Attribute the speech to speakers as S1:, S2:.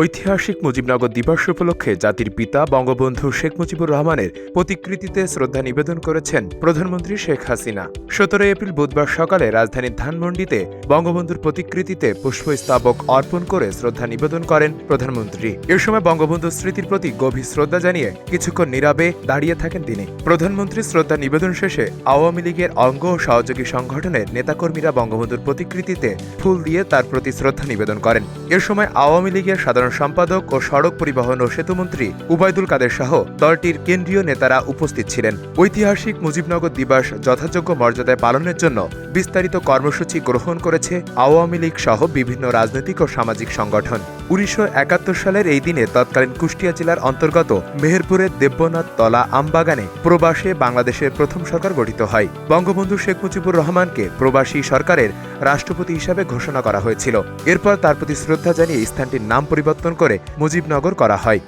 S1: ঐতিহাসিক মুজিবনগর দিবস উপলক্ষে জাতির পিতা বঙ্গবন্ধু শেখ মুজিবুর রহমানের প্রতিকৃতিতে শ্রদ্ধা নিবেদন করেছেন প্রধানমন্ত্রী শেখ হাসিনা। সতেরো এপ্রিল বুধবার সকালে রাজধানীর ধানমন্ডিতে বঙ্গবন্ধুর প্রতিকৃতিতে পুষ্পস্তবক অর্পণ করে শ্রদ্ধা নিবেদন করেন প্রধানমন্ত্রী। এ সময় বঙ্গবন্ধুর স্মৃতির প্রতি গভীর শ্রদ্ধা জানিয়ে কিছুক্ষণ নীরবে দাঁড়িয়ে থাকেন তিনি। প্রধানমন্ত্রী শ্রদ্ধা নিবেদন শেষে আওয়ামী লীগের অঙ্গ ও সহযোগী সংগঠনের নেতাকর্মীরা বঙ্গবন্ধুর প্রতিকৃতিতে ফুল দিয়ে তার প্রতি শ্রদ্ধা নিবেদন করেন। এর সময় আওয়ামী লীগের সাধারণ সম্পাদক ও সড়ক পরিবহন ও সেতুমন্ত্রী উবায়দুল কাদের সহ দলটির কেন্দ্রীয় নেতারা উপস্থিত ছিলেন। ঐতিহাসিক মুজিবনগর দিবস যথাযোগ্য মর্যাদায় পালনের জন্য বিস্তারিত কর্মসূচি গ্রহণ করেছে আওয়ামী লীগ সহ বিভিন্ন রাজনৈতিক ও সামাজিক সংগঠন। উনিশশো একাত্তর সালের এই দিনে তৎকালীন কুষ্টিয়া জেলার অন্তর্গত মেহেরপুরের দেব্যনাথ তলা আমবাগানে প্রবাসে বাংলাদেশের প্রথম সরকার গঠিত হয়। বঙ্গবন্ধু শেখ মুজিবুর রহমানকে প্রবাসী সরকারের রাষ্ট্রপতি হিসাবে ঘোষণা করা হয়েছিল। এরপর তার প্রতি শ্রদ্ধা জানিয়ে স্থানটির নাম পরিবর্তন করে মুজিবনগর করা হয়।